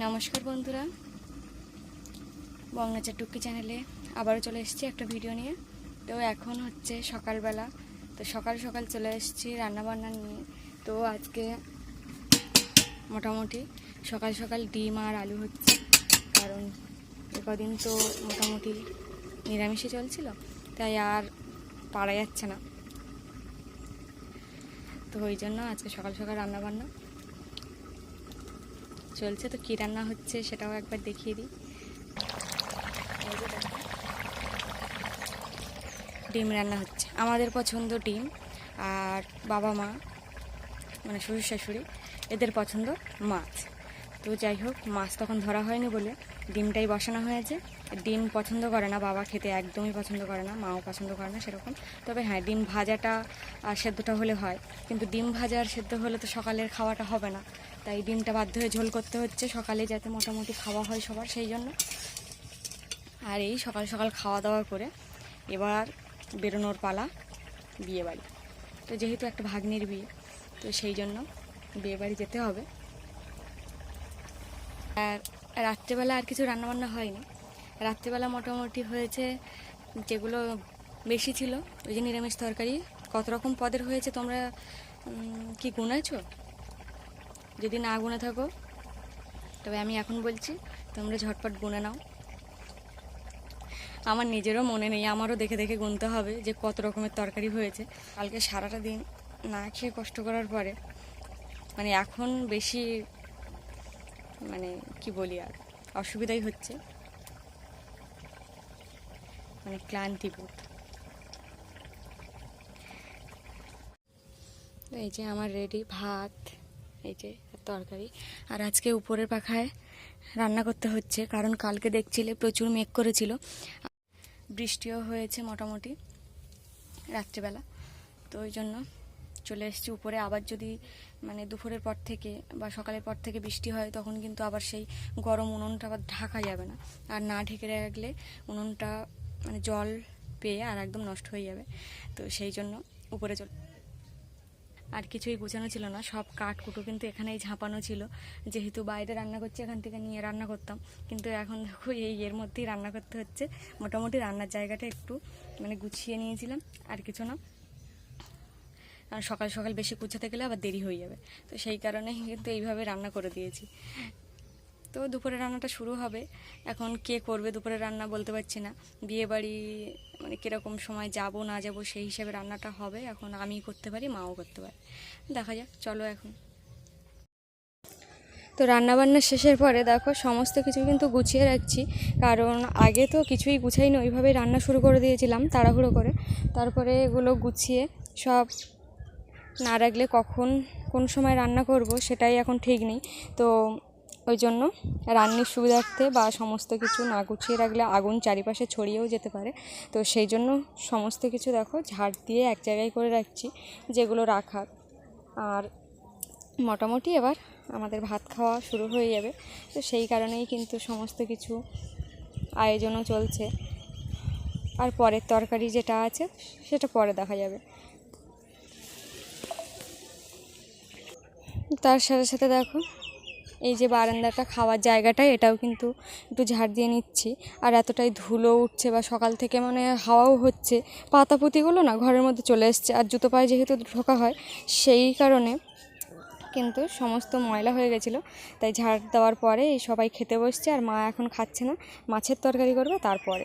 নমস্কার বন্ধুরা। বঙ্গাচার টুকি চ্যানেলে আবারও চলে এসেছি একটা ভিডিও নিয়ে। তো এখন হচ্ছে সকালবেলা। তো সকাল সকাল চলে এসেছি রান্নাবান্না নিয়ে। তো আজকে মোটামুটি সকাল সকাল ডিম আর আলু হচ্ছে। কারণ কদিন তো মোটামুটি নিরামিষই চলছিল, তাই আর পারা যাচ্ছে না। তো ওই জন্য আজকে সকাল সকাল রান্নাবান্না। চলছে তো কী রান্না হচ্ছে সেটাও একবার দেখিয়ে দিই। ডিম রান্না হচ্ছে। আমাদের পছন্দ ডিম আর বাবা মা মানে শ্বশুর শাশুড়ি, এদের পছন্দ মাছ। তো যাই হোক, মাছ তখন ধরা হয়নি বলে ডিমটাই বসানো হয়েছে। ডিম পছন্দ করে না, বাবা খেতে একদমই পছন্দ করে না, মাও পছন্দ করে না সেরকম। তবে হ্যাঁ ডিম ভাজাটা আর সেদ্ধটা হলে হয়। কিন্তু ডিম ভাজা আর সেদ্ধ হলে তো সকালের খাওয়াটা হবে না। তাই ডিমটা বাধ্য হয়ে ঝোল করতে হচ্ছে, সকালে যাতে মোটামুটি খাওয়া হয় সবার সেই জন্য। আর এই সকাল সকাল খাওয়া দাওয়া করে এবার বেরোনোর পালা বিয়ে বাড়ি। তো যেহেতু একটা ভাগ্নির বিয়ে, তো সেই জন্য বিয়ে বাড়ি যেতে হবে। আর রাত্রেবেলা আর কিছু রান্নাবান্না হয়নি। রাত্রেবেলা মোটামুটি হয়েছে যেগুলো বেশি ছিল, ওই যে নিরামিষ তরকারি। কত রকম পদের হয়েছে তোমরা কি গুনেছো যদি না গুনে থাকো, তবে আমি এখন বলছি, তোমরা ঝটপট গুনে নাও। আমার নিজেরও মনে নেই, আমারও দেখে দেখে গুনতে হবে যে কত রকমের তরকারি হয়েছে। কালকে সারাটা দিন না খেয়ে কষ্ট করার পরে মানে এখন বেশি মানে কি বলি আর, অসুবিধাই হচ্ছে। মানে ক্লান্তিবোধ এই যে আমার রেডি ভাত, এই যে তরকারি। আর আজকে উপরের পাখায় রান্না করতে হচ্ছে, কারণ কালকে দেখছিলে প্রচুর মেঘ করেছিল। বৃষ্টিও হয়েছে মোটামুটি রাত্রিবেলা। তো ওই জন্য চলে এসেছি উপরে। আবার যদি মানে দুপুরের পর থেকে বা সকালের পর থেকে বৃষ্টি হয়, তখন কিন্তু আবার সেই গরম উনুনটা আবার ঢাকা যাবে না। আর না ঢেকে রাখলে উনুনটা মানে জল পেয়ে আর একদম নষ্ট হয়ে যাবে। তো সেই জন্য উপরে চল আর কিছুই গুছানো ছিল না, সব কাঠ কুটো কিন্তু এখানেই ঝাঁপানো ছিল। যেহেতু বাইরে রান্না করছি, এখান থেকে নিয়ে রান্না করতাম। কিন্তু এখন দেখো, এই এর মধ্যেই রান্না করতে হচ্ছে। মোটামুটি রান্নার জায়গাটা একটু মানে গুছিয়ে নিয়েছিলাম, আর কিছু না। কারণ সকাল সকাল বেশি গুছাতে গেলে আবার দেরি হয়ে যাবে। তো সেই কারণে কিন্তু এইভাবে রান্না করে দিয়েছি। তো দুপুরে রান্নাটা শুরু হবে। এখন কে করবে দুপুরে রান্না বলতে পারছি না। বিয়ে বাড়ি মানে কীরকম সময় যাব, না যাব সেই হিসাবে রান্নাটা হবে। এখন আমি করতে পারি, মাও করতে পারে। দেখা যাক, চলো এখন। তো রান্নাবান্না শেষের পরে দেখো, সমস্ত কিছু কিন্তু গুছিয়ে রাখছি। কারণ আগে তো কিছুই গুছাইনি ওইভাবেই রান্না শুরু করে দিয়েছিলাম তাড়াহুড়ো করে। তারপরে এগুলো গুছিয়ে সব না রাখলে কখন কোন সময় রান্না করব সেটাই এখন ঠিক নেই। তো ওই জন্য রান্নার সুবিধার্থে বা সমস্ত কিছু না গুছিয়ে রাখলে আগুন চারিপাশে ছড়িয়েও যেতে পারে। তো সেই জন্য সমস্ত কিছু দেখো, ঝাড় দিয়ে এক জায়গায় করে রাখছি, যেগুলো রাখার আর মোটামুটি এবার আমাদের ভাত খাওয়া শুরু হয়ে যাবে। তো সেই কারণেই কিন্তু সমস্ত কিছু আয়োজনও চলছে। আর পরের তরকারি যেটা আছে, সেটা পরে দেখা যাবে। তার সাথে সাথে দেখো এই যে বারান্দাটা খাওয়ার জায়গাটা, এটাও কিন্তু একটু ঝাড় দিয়ে নিচ্ছি। আর এতটাই ধুলো উঠছে বা সকাল থেকে মানে হাওয়াও হচ্ছে, পাতাপুতিগুলো না ঘরের মধ্যে চলে এসছে। আর জুতো পায়ে যেহেতু ঢোকা হয়, সেই কারণে কিন্তু সমস্ত ময়লা হয়ে গেছিল। তাই ঝাড় দেওয়ার পরে সবাই খেতে বসছে, আর মা এখন খাচ্ছে না। মাছের তরকারি করবে তারপরে।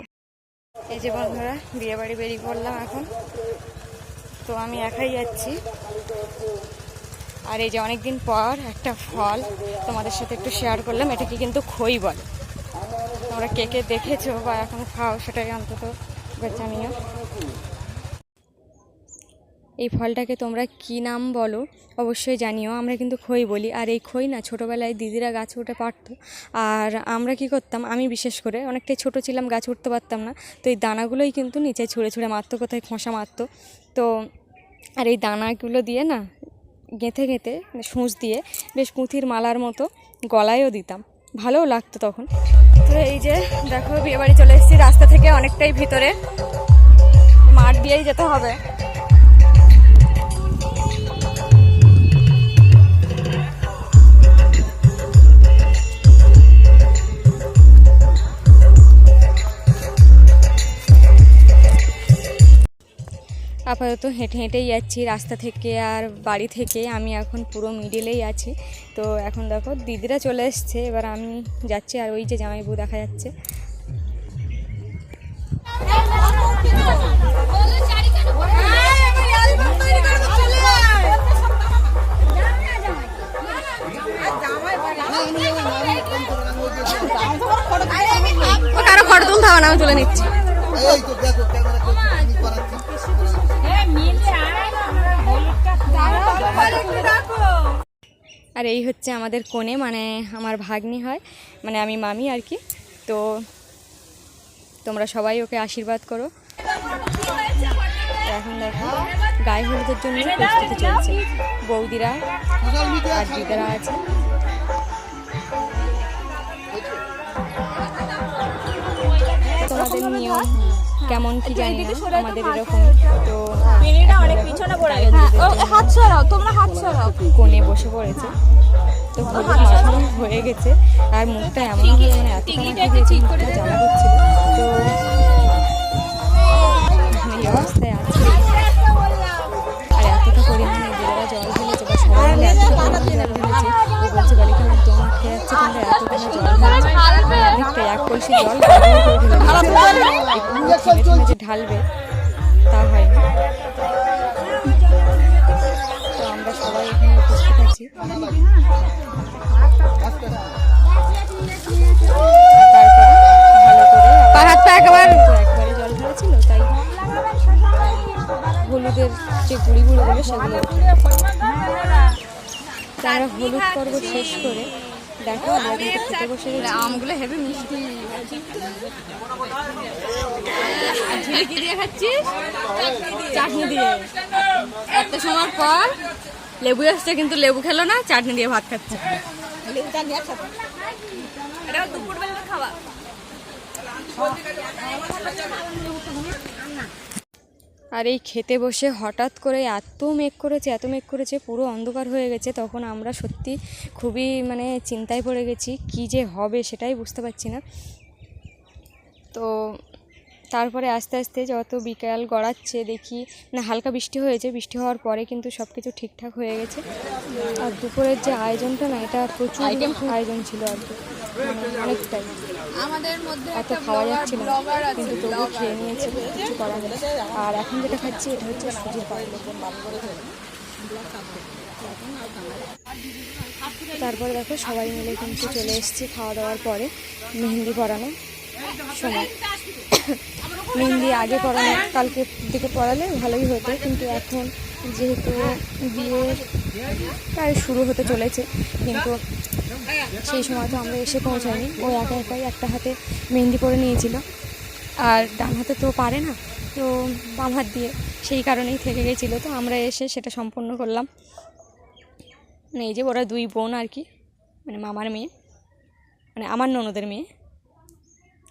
এই যে বন্ধুরা বিয়ে বাড়ি বেরিয়ে পড়লাম এখন। তো আমি একাই যাচ্ছি। আর এই যে অনেক দিন পর একটা ফল তোমাদের সাথে একটু শেয়ার করলাম, এটাকে কিন্তু খই বলে। তোমরা কে কে দেখেছ বা এখন খাও সেটাই অন্তত জানিও। এই ফলটাকে তোমরা কি নাম বলো অবশ্যই জানিও, আমরা কিন্তু খই বলি। আর এই খই না, ছোটোবেলায় দিদিরা গাছে উঠে পারতো। আর আমরা কি করতাম, আমি বিশেষ করে, অনেকটাই ছোট ছিলাম, গাছে উঠতে পারতাম না। তো এই দানাগুলোই কিন্তু নিচে ছুঁড়ে ছুঁড়ে মারতো, কোথায় খোসা মারতো। তো আর এই দানাগুলো দিয়ে না গেঁথে গেঁথে সূঁচ দিয়ে বেশ পুঁথির মালার মতো গলায়ও দিতাম। ভালোও লাগতো তখন। তো এই যে দেখো, বিয়েবাড়ি চলে এসেছি। রাস্তা থেকে অনেকটাই ভিতরে। মাঠ দিয়েই যেতে হবে। আপাতত হেঁটে হেঁটেই যাচ্ছি রাস্তা থেকে আর বাড়ি থেকে। আমি এখন পুরো মিডিলেই আছি। তো এখন দেখো দিদিরা চলে এসছে। এবার আমি যাচ্ছি আর ওই যে জামাইবু দেখা যাচ্ছে। কারও ফটো তুলতে হবে না আমি তুলে নিচ্ছি। আর এই হচ্ছে আমাদের কোণে মানে আমার ভাগ্নি হয় মানে আমি মামি আর কি। তো তোমরা সবাই ওকে আশীর্বাদ করো। এখন দেখো, গায়ে হলুদের জন্য প্রস্তুতি চলছে। বৌদিরা আর দিদারা আছে। তোমাদের নিয়ম কেমন কি জানি আমাদের এরকম তো অনেক পিছনে পড়ে গেছে। হাত সরাও তোমরা হাত সরাও। কোণে বসে পড়েছে। তো হলুদ হয়ে গেছে। আর মুখটা এমন মানে দিয়েছে মুখটা জ্বালা করছিল তো এই অবস্থায় আছে। আর এতটা পরিমাণে দিদারা জল ঢেলেছে বা সবাই মিলে এতটা পরিমাণে জল ঢেলেছে ও বলছে বালিকা আমার দম আটকে যাচ্ছে তোমরা এতটা জল অনেকটা এক কলসি জল ঢালবে। হয় তো আমরা সবাই এখানে উপস্থিত আছি তারপরে ভালো করে পা হাত পা একবারে জল ঢালেছিল তাই হলুদের যে গুঁড়ি গুঁড়োগুলো সেগুলো ওঠে। তা আমরা হলুদ পর্ব শেষ করে দেখো আমগুলো হেভি মিষ্টি। কি দিয়ে খাচ্ছিস? চাটনি দিয়ে। এত সময় পর লেবু আসছে কিন্তু লেবু খেলো না চাটনি দিয়ে ভাত খাচ্ছে। আর এই খেতে বসে হঠাৎ করে এত মেঘ করেছে, এত মেঘ করেছে, পুরো অন্ধকার হয়ে গেছে, তখন আমরা সত্যি খুবই মানে চিন্তায় পড়ে গেছি, কি যে হবে সেটাই বুঝতে পারছি না। তো তারপরে আস্তে আস্তে যত বিকাল গড়াচ্ছে দেখি না হালকা বৃষ্টি হয়েছে বৃষ্টি হওয়ার পরে কিন্তু সব কিছু ঠিকঠাক হয়ে গেছে। আর দুপুরের যে আয়োজনটা না এটা প্রচুর আয়োজন ছিল আর কি। মানে অনেকটাই। আমাদের মধ্যে এত খাওয়া যাচ্ছিল কিন্তু তবুও খেয়ে নিয়েছে কিছু করা হলো আর এখন যেটা খাচ্ছি এটা হচ্ছে সুজির তারপরে দেখো সবাই মিলে কিন্তু চলে এসেছি খাওয়া দাওয়ার পরে মেহেন্দি পরানো সময়। মেহেন্দি আগে পরানো কালকে দিকে পড়ালে ভালোই হতো। কিন্তু এখন যেহেতু বিয়ে প্রায় শুরু হতে চলেছে, কিন্তু সেই সময় তো আমরা এসে পৌঁছাইনি ও একা একাই একটা হাতে মেহেন্দি পরে নিয়েছিল। আর ডান হাতে তো পারে না, তো বাম হাত দিয়ে সেই কারণেই থেকে গেছিল। তো আমরা এসে সেটা সম্পন্ন করলাম। মানে এই যে ওরা দুই বোন আর কি মানে মামার মেয়ে মানে আমার ননদের মেয়ে,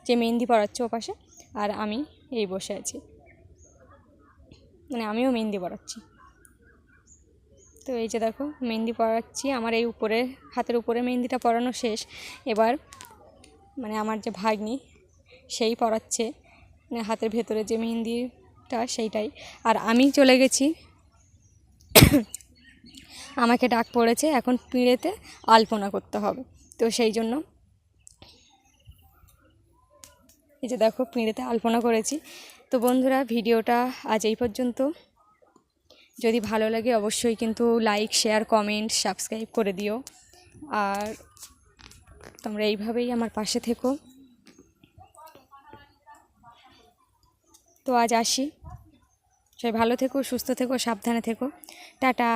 যে মেহেন্দি পড়াচ্ছে ও পাশে আর আমি এই বসে আছি। মানে আমিও মেহেন্দি পড়াচ্ছি তো এই যে দেখো, মেহেন্দি পড়াচ্ছি আমার এই উপরে, হাতের উপরে মেহেন্দিটা পরানো শেষ। এবার মানে আমার যে ভাগ্নি, সেই পড়াচ্ছে মানে হাতের ভেতরে যে মেহেন্দিটা, সেইটাই। আর আমি চলে গেছি। আমাকে ডাক পড়েছে, এখন পিঁড়েতে আলপনা করতে হবে। তো সেই জন্য এই যে দেখো পিঁড়েতে আলপনা করেছি। তো বন্ধুরা, ভিডিওটা আজ এই পর্যন্ত। যদি ভালো লাগে অবশ্যই কিন্তু লাইক শেয়ার কমেন্ট সাবস্ক্রাইব করে দিও। আর তোমরা এইভাবেই আমার পাশে থেকো। তো আজ আসি। সবাই ভালো থেকো, সুস্থ থেকো, সাবধানে থেকো। টাটা।